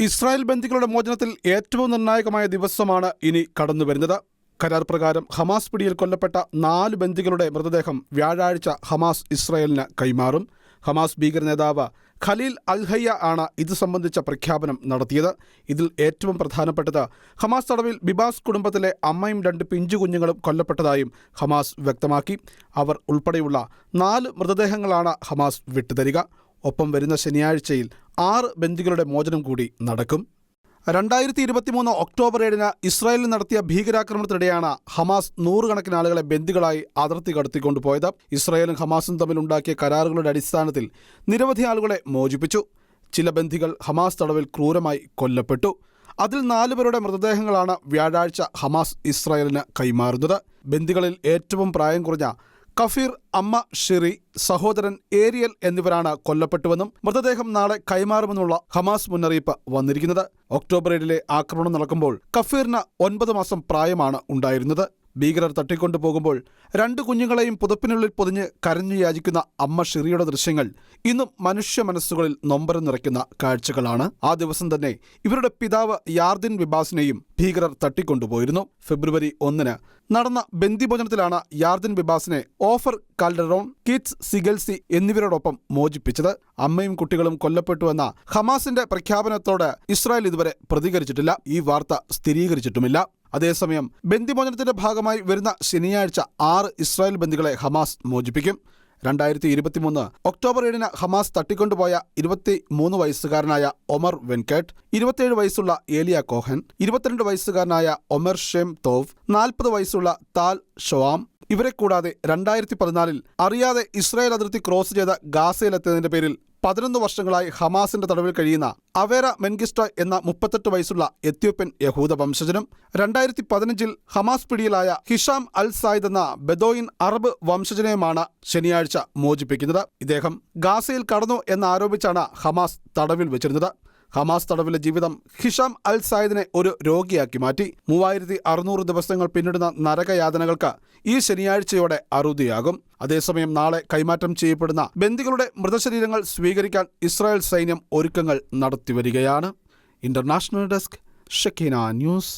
Israel ബന്ദികളുടെ മോചനത്തിൽ ഏറ്റവും നിർണായകമായ ദിവസമാണ് ഇനി കടന്നുവരുന്നത്. കരാർ പ്രകാരം ഹമാസ് പിടിയിൽ കൊല്ലപ്പെട്ട നാല് ബന്ദികളുടെ മൃതദേഹം വ്യാഴാഴ്ച ഹമാസ് ഇസ്രായേലിന് കൈമാറും. ഹമാസ് ഭീകര നേതാവ് ഖലീൽ അൽഹയ്യ ആണ് ഇത് സംബന്ധിച്ച പ്രഖ്യാപനം നടത്തിയത്. ഇതിൽ ഏറ്റവും പ്രധാനപ്പെട്ടത് ഹമാസ് തടവിൽ ബിബാസ് കുടുംബത്തിലെ അമ്മയും രണ്ട് പിഞ്ചു കുഞ്ഞുങ്ങളും കൊല്ലപ്പെട്ടതായും ഹമാസ് വ്യക്തമാക്കി. അവർ ഉൾപ്പെടെയുള്ള നാല് മൃതദേഹങ്ങളാണ് ഹമാസ് വിട്ടുതരിക. ഒപ്പം വരുന്ന ശനിയാഴ്ചയിൽ ആറ് ബന്ദികളുടെ മോചനം കൂടി നടക്കും. രണ്ടായിരത്തി ഇരുപത്തിമൂന്ന് ഒക്ടോബർ ഏഴിന് ഇസ്രായേലിൽ നടത്തിയ ഭീകരാക്രമണത്തിനിടെയാണ് ഹമാസ് നൂറുകണക്കിന് ആളുകളെ ബന്ദികളായി അതിർത്തി കടത്തിക്കൊണ്ടുപോയത് ഇസ്രായേലും ഹമാസും തമ്മിലുണ്ടാക്കിയ കരാറുകളുടെ അടിസ്ഥാനത്തിൽ നിരവധി ആളുകളെ മോചിപ്പിച്ചു. ചില ബന്ദികൾ ഹമാസ് തടവിൽ ക്രൂരമായി കൊല്ലപ്പെട്ടു. അതിൽ നാലുപേരുടെ മൃതദേഹങ്ങളാണ് വ്യാഴാഴ്ച ഹമാസ് ഇസ്രായേലിന് കൈമാറുന്നത്. ബന്ദികളിൽ ഏറ്റവും പ്രായം കുറഞ്ഞ കഫീർ അമ്മ ഷിറി സഹോദരൻ ഏരിയൽ എന്നിവരാണ് കൊല്ലപ്പെട്ടുവെന്നും മൃതദേഹം നാളെ കൈമാറുമെന്നുള്ള ഹമാസ് മുന്നറിയിപ്പ് വന്നിരിക്കുന്നത്. ഒക്ടോബർ ഏഴിലെ ആക്രമണം നടക്കുമ്പോൾ കഫീറിന് ഒൻപത് മാസം പ്രായമാണ് ഉണ്ടായിരുന്നത്. ഭീകരർ തട്ടിക്കൊണ്ടു പോകുമ്പോൾ രണ്ട് കുഞ്ഞുങ്ങളെയും പുതപ്പിനുള്ളിൽ പൊതിഞ്ഞ് കരഞ്ഞു യാചിക്കുന്ന അമ്മ ഷിറിയുടെ ദൃശ്യങ്ങൾ ഇന്നും മനുഷ്യ മനസ്സുകളിൽ നൊമ്പരം നിറയ്ക്കുന്ന കാഴ്ചകളാണ്. ആ ദിവസം തന്നെ ഇവരുടെ പിതാവ് യാർദിൻ വിബാസിനെയും ഭീകരർ തട്ടിക്കൊണ്ടുപോയിരുന്നു. ഫെബ്രുവരി ഒന്നിന് നടന്ന ബന്ദിഭോജനത്തിലാണ് യാർദിൻ വിബാസിനെ ഓഫർ കാൽഡറോൺ കിറ്റ്സ് സിഗൽസി എന്നിവരോടൊപ്പം മോചിപ്പിച്ചത്. അമ്മയും കുട്ടികളും കൊല്ലപ്പെട്ടുവെന്ന ഹമാസിന്റെ പ്രഖ്യാപനത്തോട് ഇസ്രായേൽ ഇതുവരെ പ്രതികരിച്ചിട്ടില്ല. ഈ വാർത്ത സ്ഥിരീകരിച്ചിട്ടുമില്ല. അതേസമയം ബന്ദിമോചനത്തിന്റെ ഭാഗമായി വരുന്ന ശനിയാഴ്ച ആറ് ഇസ്രായേൽ ബന്ദികളെ ഹമാസ് മോചിപ്പിക്കും. രണ്ടായിരത്തി ഇരുപത്തിമൂന്ന് ഒക്ടോബർ ഏഴിന് ഹമാസ് തട്ടിക്കൊണ്ടുപോയ ഇരുപത്തി മൂന്ന് വയസ്സുകാരനായ ഒമർ വെൻകേട്ട് ഇരുപത്തിയേഴ് വയസ്സുള്ള ഏലിയ കോഹൻ ഇരുപത്തിരണ്ട് വയസ്സുകാരനായ ഒമർ ഷെം തോവ് നാൽപ്പത് വയസ്സുള്ള താൽ ഷോവാം ഇവരെ കൂടാതെ രണ്ടായിരത്തി പതിനാലിൽ അറിയാതെ ഇസ്രായേൽ അതിർത്തി ക്രോസ് ചെയ്ത ഗാസയിലെത്തിയതിന്റെ പേരിൽ പതിനൊന്ന് വർഷങ്ങളായി ഹമാസിന്റെ തടവിൽ കഴിയുന്ന അവേര മെൻഗിസ്റ്റ എന്ന മുപ്പത്തെട്ട് വയസ്സുള്ള എത്യോപ്യൻ യഹൂദ വംശജനും രണ്ടായിരത്തി പതിനഞ്ചിൽ ഹമാസ് പിടിയിലായ ഹിഷാം അൽ സായിദ് എന്ന ബെദോയിൻ അറബ് വംശജനെയുമാണ് ശനിയാഴ്ച മോചിപ്പിക്കുന്നത്. ഇദ്ദേഹം ഗാസയിൽ കടന്നു എന്നാരോപിച്ചാണ് ഹമാസ് തടവിൽ വെച്ചിരുന്നത്. ഹമാസ് തടവിലെ ജീവിതം ഹിഷാം അൽ സായിദിനെ ഒരു രോഗിയാക്കി മാറ്റി. മൂവായിരത്തി അറുന്നൂറ് ദിവസങ്ങൾ പിന്നിടുന്ന നരകയാതനകൾക്ക് ഈ ശനിയാഴ്ചയോടെ അറുതിയാകും. അതേസമയം നാളെ കൈമാറ്റം ചെയ്യപ്പെടുന്ന ബന്ദികളുടെ മൃതശരീരങ്ങൾ സ്വീകരിക്കാൻ ഇസ്രായേൽ സൈന്യം ഒരുക്കങ്ങൾ നടത്തിവരികയാണ്. International desk Shakeena news.